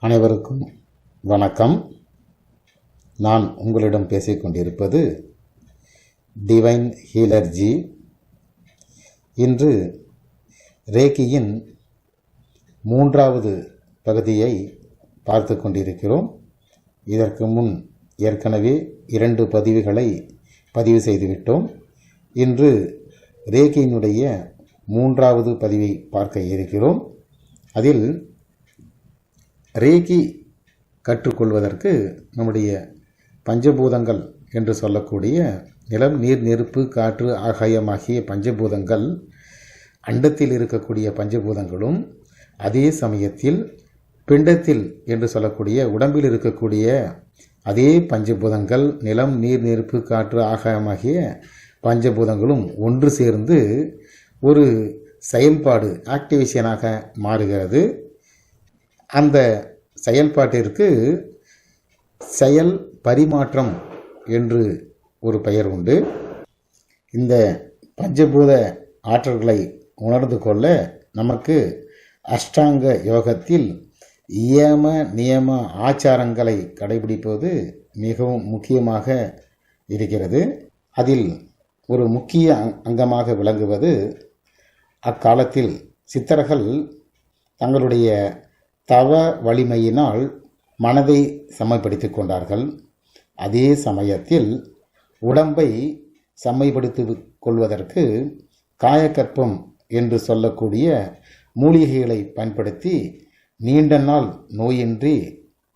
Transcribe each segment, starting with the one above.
அனைவருக்கும் வணக்கம். நான் உங்களிடம் பேசிக்கொண்டிருப்பது டிவைன் ஹீலர்ஜி இன்று ரேக்கியின் மூன்றாவது பகுதியை பார்த்து கொண்டிருக்கிறோம். இதற்கு முன் ஏற்கனவே இரண்டு பதிவுகளை பதிவு செய்துவிட்டோம். இன்று ரேக்கியினுடைய மூன்றாவது பதிவை பார்க்க இருக்கிறோம். அதில் ரேகி கற்றுக்கொள்வதற்கு நம்முடைய பஞ்சபூதங்கள் என்று சொல்லக்கூடிய நிலம் நீர் நெருப்பு காற்று ஆகாயமாகிய பஞ்சபூதங்கள் அண்டத்தில் இருக்கக்கூடிய பஞ்சபூதங்களும் அதே சமயத்தில் பிண்டத்தில் என்று சொல்லக்கூடிய உடம்பில் இருக்கக்கூடிய அதே பஞ்சபூதங்கள் நிலம் நீர் நெருப்பு காற்று ஆகாயமாகிய பஞ்சபூதங்களும் ஒன்று சேர்ந்து ஒரு செயல்பாடு ஆக்டிவேஷனாக மாறுகிறது. அந்த செயல்பாட்டிற்கு செயல் பரிமாற்றம் என்று ஒரு பெயர் உண்டு. இந்த பஞ்சபூத ஆற்றல்களை உணர்ந்து கொள்ள நமக்கு அஷ்டாங்க யோகத்தில் இயம நியம ஆச்சாரங்களை கடைபிடிப்பது மிகவும் முக்கியமாக இருக்கிறது. அதில் ஒரு முக்கிய அங்- அங்கமாக விளங்குவது அக்காலத்தில் சித்தர்கள் தங்களுடைய தவ வலிமையினால் மனதை செம்மைப்படுத்திக் கொண்டார்கள். அதே சமயத்தில் உடம்பை செம்மைப்படுத்திக் கொள்வதற்கு காயக்கற்பம் என்று சொல்லக்கூடிய மூலிகைகளை பயன்படுத்தி நீண்ட நாள் நோயின்றி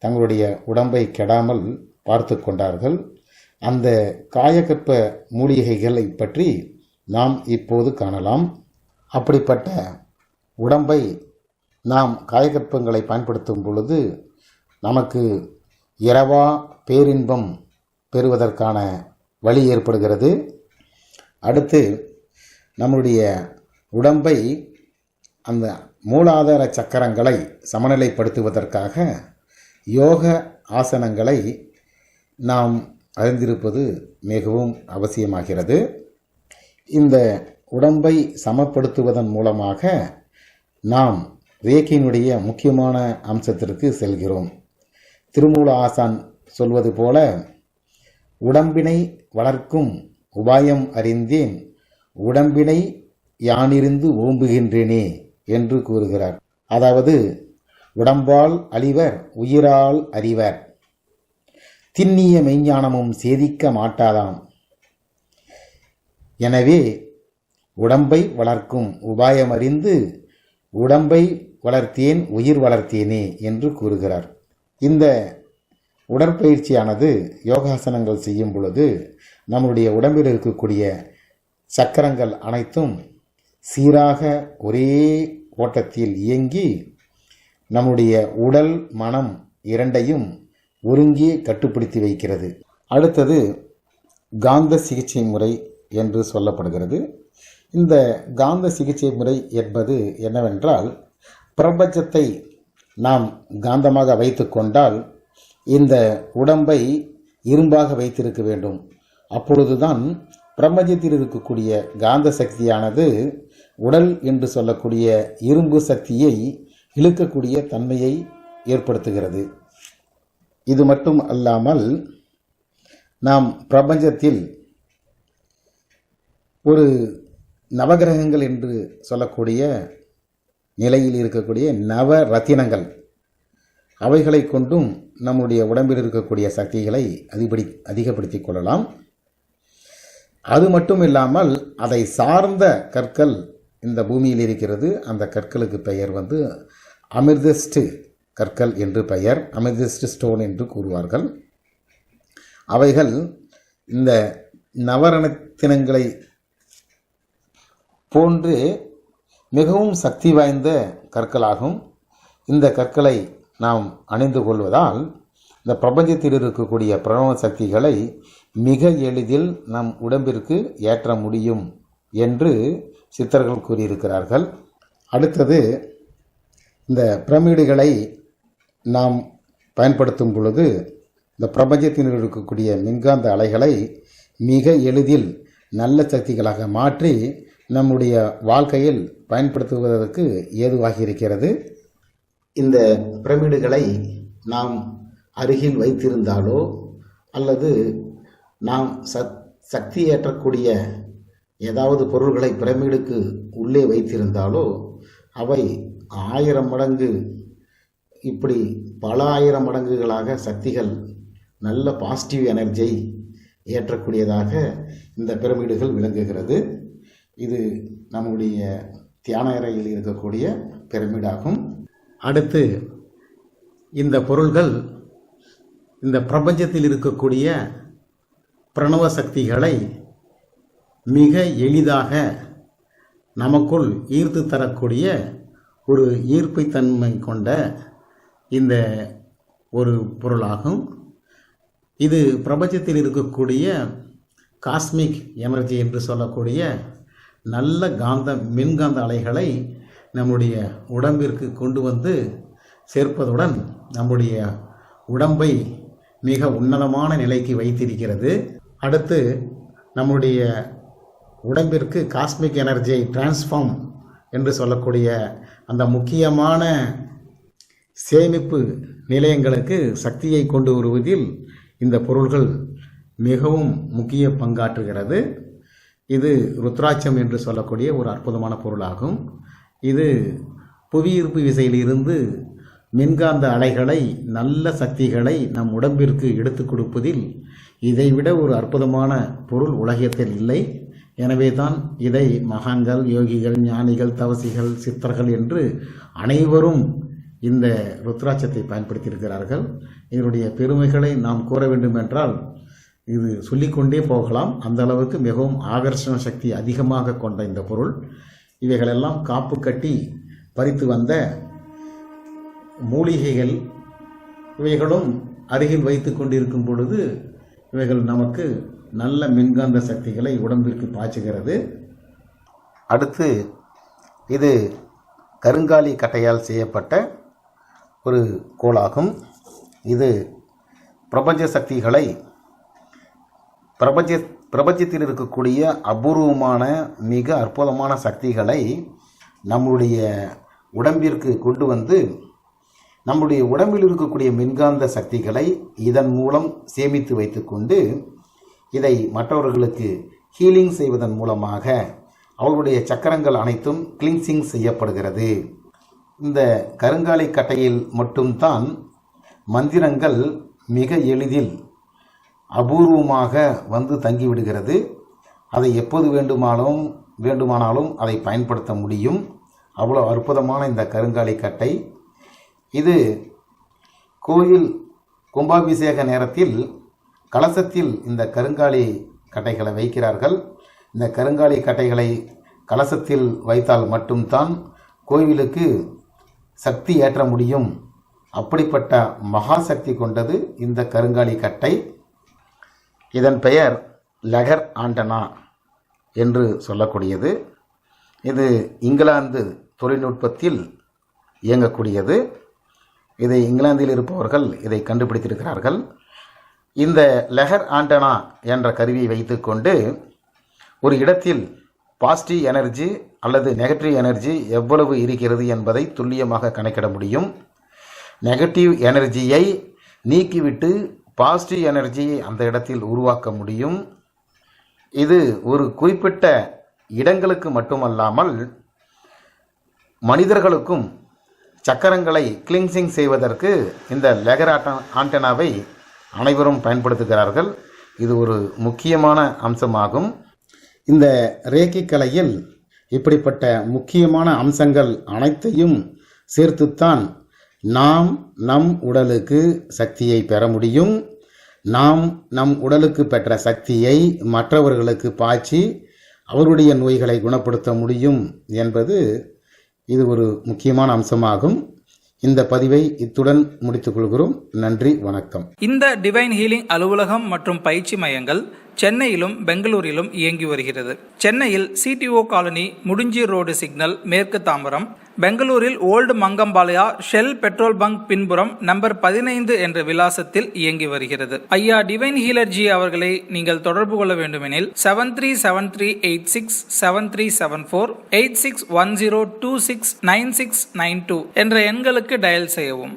தங்களுடைய உடம்பை கெடாமல் பார்த்து கொண்டார்கள். அந்த காயக்கற்ப மூலிகைகளை பற்றி நாம் இப்போது காணலாம். அப்படிப்பட்ட உடம்பை நாம் காயகற்பங்களை பயன்படுத்தும் பொழுது நமக்கு இரவா பேரின்பம் பெறுவதற்கான வழி ஏற்படுகிறது. அடுத்து நம்முடைய உடம்பை அந்த மூலாதார சக்கரங்களை சமநிலைப்படுத்துவதற்காக யோக ஆசனங்களை நாம் அறிந்திருப்பது மிகவும் அவசியமாகிறது. இந்த உடம்பை சமப்படுத்துவதன் மூலமாக நாம் ரேக்கியினுடைய முக்கியமான அம்சத்திற்கு செல்கிறோம். திருமூல ஆசான் சொல்வது போல உடம்பினை வளர்க்கும் உபாயம் அறிந்தேன் உடம்பினை யானிருந்து ஓம்புகின்றேனே என்று கூறுகிறார். அதாவது உடம்பால் அழிவர் உயிரால் அறிவர். திண்ணிய மெய்ஞானமும் சேதிக்க மாட்டாதாம். எனவே உடம்பை வளர்க்கும் உபாயம் அறிந்து உடம்பை வளர்த்தேன் உயிர் வளர்த்தேனே என்று கூறுகிறார். இந்த உடற்பயிற்சியானது யோகாசனங்கள் செய்யும் பொழுது நம்முடைய உடம்பில் இருக்கக்கூடிய சக்கரங்கள் அனைத்தும் சீராக ஒரே ஓட்டத்தில் இயங்கி நம்முடைய உடல் மனம் இரண்டையும் ஒருங்கே கட்டுப்படுத்தி வைக்கிறது. அடுத்தது காந்த சிகிச்சை முறை என்று சொல்லப்படுகிறது. இந்த காந்த சிகிச்சை முறை என்பது என்னவென்றால் பிரபஞ்சத்தை நாம் காந்தமாக வைத்துக்கொண்டால் இந்த உடம்பை இரும்பாக வைத்திருக்க வேண்டும். அப்பொழுதுதான் பிரபஞ்சத்தில் இருக்கக்கூடிய காந்த சக்தியானது உடல் என்று சொல்லக்கூடிய இரும்பு சக்தியை இழுக்கக்கூடிய தன்மையை ஏற்படுத்துகிறது. இது மட்டும் அல்லாமல் நாம் பிரபஞ்சத்தில் ஒரு நவகிரகங்கள் என்று சொல்லக்கூடிய நிலையில் இருக்கக்கூடிய நவ ரத்தினங்கள் அவைகளை கொண்டும் நம்முடைய உடம்பில் இருக்கக்கூடிய சக்திகளை அதிபடி அதிகப்படுத்திக் கொள்ளலாம். அது மட்டும் இல்லாமல் அதை சார்ந்த கற்கள் இந்த பூமியில் இருக்கிறது. அந்த கற்களுக்கு பெயர் வந்து அமிர்தஸ்ட் கற்கள் என்று பெயர் அமிர்தஸ்ட் ஸ்டோன் என்று கூறுவார்கள். அவைகள் இந்த நவரத்தினங்களை போன்று மிகவும் சக்தி வாய்ந்த கற்களாகும். இந்த கற்களை நாம் அணிந்து கொள்வதால் இந்த பிரபஞ்சத்தில் இருக்கக்கூடிய பிரணவ சக்திகளை மிக எளிதில் நம் உடம்பிற்கு ஏற்ற முடியும் என்று சித்தர்கள் கூறியிருக்கிறார்கள். அடுத்தது இந்த பிரமிடுகளை நாம் பயன்படுத்தும் பொழுது இந்த பிரபஞ்சத்தில் இருக்கக்கூடிய மின்காந்த அலைகளை மிக எளிதில் நல்ல சக்திகளாக மாற்றி நம்முடைய வாழ்க்கையில் பயன்படுத்துவதற்கு ஏதுவாகி இருக்கிறது இந்த பிரமிடுகளை நாம் அருகில் வைத்திருந்தாலோ அல்லது நாம் சத் சக்தி ஏற்றக்கூடிய ஏதாவது பொருள்களை பிரமிடுக்கு உள்ளே வைத்திருந்தாலோ அவை ஆயிரம் மடங்கு இப்படி பல ஆயிரம் மடங்குகளாக சக்திகள் நல்ல பாசிட்டிவ் எனர்ஜியை ஏற்றக்கூடியதாக இந்த பிரமிடுகள் விளங்குகிறது. இது நம்முடைய தியான அறையில் இருக்கக்கூடிய பிரமிடாகும். அடுத்து இந்த பொருள்கள் இந்த பிரபஞ்சத்தில் இருக்கக்கூடிய பிரணவ சக்திகளை மிக எளிதாக நமக்குள் ஈர்த்து தரக்கூடிய ஒரு ஈர்ப்புத்தன்மை கொண்ட இந்த ஒரு பொருளாகும். இது பிரபஞ்சத்தில் இருக்கக்கூடிய காஸ்மிக் எனர்ஜி என்று சொல்லக்கூடிய நல்ல காந்த மின்காந்த அலைகளை நம்முடைய உடம்பிற்கு கொண்டு வந்து சேர்ப்பதுடன் நம்முடைய உடம்பை மிக உன்னதமான நிலைக்கு வைத்திருக்கிறது. அடுத்து நம்முடைய உடம்பிற்கு காஸ்மிக் எனர்ஜியை டிரான்ஸ்ஃபார்ம் என்று சொல்லக்கூடிய அந்த முக்கியமான சேமிப்பு நிலையங்களுக்கு சக்தியை கொண்டு வருவதில் இந்த பொருள்கள் மிகவும் முக்கிய பங்காற்றுகிறது. இது ருத்ராட்சம் என்று சொல்லக்கூடிய ஒரு அற்புதமான பொருளாகும். இது புவியீர்ப்பு விசையிலிருந்து மின்காந்த அலைகளை நல்ல சக்திகளை நம் உடம்பிற்கு எடுத்து கொடுப்பதில் இதைவிட ஒரு அற்புதமான பொருள் உலகத்தில் இல்லை. எனவே தான் இதை மகான்கள் யோகிகள் ஞானிகள் தவசிகள் சித்தர்கள் என்று அனைவரும் இந்த ருத்ராட்சத்தை பயன்படுத்தியிருக்கிறார்கள். இதனுடைய பெருமைகளை நாம் கூற வேண்டும் என்றால் இது சொல்லிக்கொண்டே போகலாம். அந்த அளவுக்கு மிகவும் ஆகர்ஷண சக்தி அதிகமாக கொண்ட இந்த பொருள். இவைகளெல்லாம் காப்பு கட்டி பறித்து வந்த மூலிகைகள். இவைகளும் அருகில் வைத்து கொண்டிருக்கும் பொழுது இவைகள் நமக்கு நல்ல மின்காந்த சக்திகளை உடம்பிற்கு பாய்ச்சுகிறது. அடுத்து இது கருங்காலி கட்டையால் செய்யப்பட்ட ஒரு கோளாகும் இது பிரபஞ்ச சக்திகளை பிரபஞ்ச பிரபஞ்சத்தில் இருக்கக்கூடிய அபூர்வமான மிக அற்புதமான சக்திகளை நம்முடைய உடம்பிற்கு கொண்டு வந்து நம்முடைய உடம்பில் இருக்கக்கூடிய மின்காந்த சக்திகளை இதன் மூலம் சேமித்து வைத்துக்கொண்டு இதை மற்றவர்களுக்கு ஹீலிங் செய்வதன் மூலமாக அவர்களுடைய சக்கரங்கள் அனைத்தும் கிளீன்சிங் செய்யப்படுகிறது. இந்த கருங்காலை கட்டையில் மட்டும்தான் மந்திரங்கள் மிக எளிதில் அபூர்வமாக வந்து தங்கிவிடுகிறது. அதை எப்போது வேண்டுமானாலும் வேண்டுமானாலும் அதை பயன்படுத்த முடியும். அவ்வளோ அற்புதமான இந்த கருங்காலி கட்டை. இது கோயில் கும்பாபிஷேக நேரத்தில் கலசத்தில் இந்த கருங்காலி கட்டைகளை வைக்கிறார்கள். இந்த கருங்காலி கட்டைகளை கலசத்தில் வைத்தால் மட்டும்தான் கோவிலுக்கு சக்தி ஏற்ற முடியும். அப்படிப்பட்ட மகா சக்தி கொண்டது இந்த கருங்காலி கட்டை. இதன் பெயர் லெஹர் ஆண்டனா என்று சொல்லக்கூடியது. இது இங்கிலாந்து தொழில்நுட்பத்தில் இயங்கக்கூடியது. இதை இங்கிலாந்தில் இருப்பவர்கள் இதை கண்டுபிடித்திருக்கிறார்கள். இந்த லெஹர் ஆண்டனா என்ற கருவியை வைத்துக்கொண்டு ஒரு இடத்தில் பாசிட்டிவ் எனர்ஜி அல்லது நெகட்டிவ் எனர்ஜி எவ்வளவு இருக்கிறது என்பதை துல்லியமாக கணக்கிட முடியும். நெகட்டிவ் எனர்ஜியை நீக்கிவிட்டு பாசிட்டிவ் எனர்ஜியை அந்த இடத்தில் உருவாக்க முடியும். இது ஒரு குறிப்பிட்ட இடங்களுக்கு மட்டுமல்லாமல் மனிதர்களுக்கும் சக்கரங்களை கிளின்சிங் செய்வதற்கு இந்த லெகர் ஆட்ட ஆண்டனாவை அனைவரும் பயன்படுத்துகிறார்கள். இது ஒரு முக்கியமான அம்சமாகும். இந்த ரேக்கி கலையில் இப்படிப்பட்ட முக்கியமான அம்சங்கள் அனைத்தையும் சேர்த்துத்தான் நாம் நம் உடலுக்கு சக்தியை பெற முடியும். நாம் நம் உடலுக்கு பெற்ற சக்தியை மற்றவர்களுக்கு பாய்ச்சி அவருடைய நோய்களை குணப்படுத்த முடியும் என்பது இது ஒரு முக்கியமான அம்சமாகும். இந்த பதிவை இத்துடன் முடித்துக் கொள்கிறோம். நன்றி வணக்கம். இந்த டிவைன் ஹீலிங் அலுவலகம் மற்றும் பயிற்சி மையங்கள் சென்னையிலும் பெங்களூரிலும் இயங்கி வருகிறது. சென்னையில் சிடிஓ காலனி முடிஞ்சி ரோடு சிக்னல் மேற்கு தாம்பரம். பெங்களூரில் old Mangampalya shell petrol bunk பின்புறம் நம்பர் பதினைந்து என்ற விலாசத்தில் இயங்கி வருகிறது. ஐயா டிவைன் ஹீலர்ஜி அவர்களை நீங்கள் தொடர்பு கொள்ள வேண்டுமெனில் seven three seven three eight six seven three seven four eight six one zero two six nine six nine two என்ற எண்களுக்கு டயல் செய்யவும்.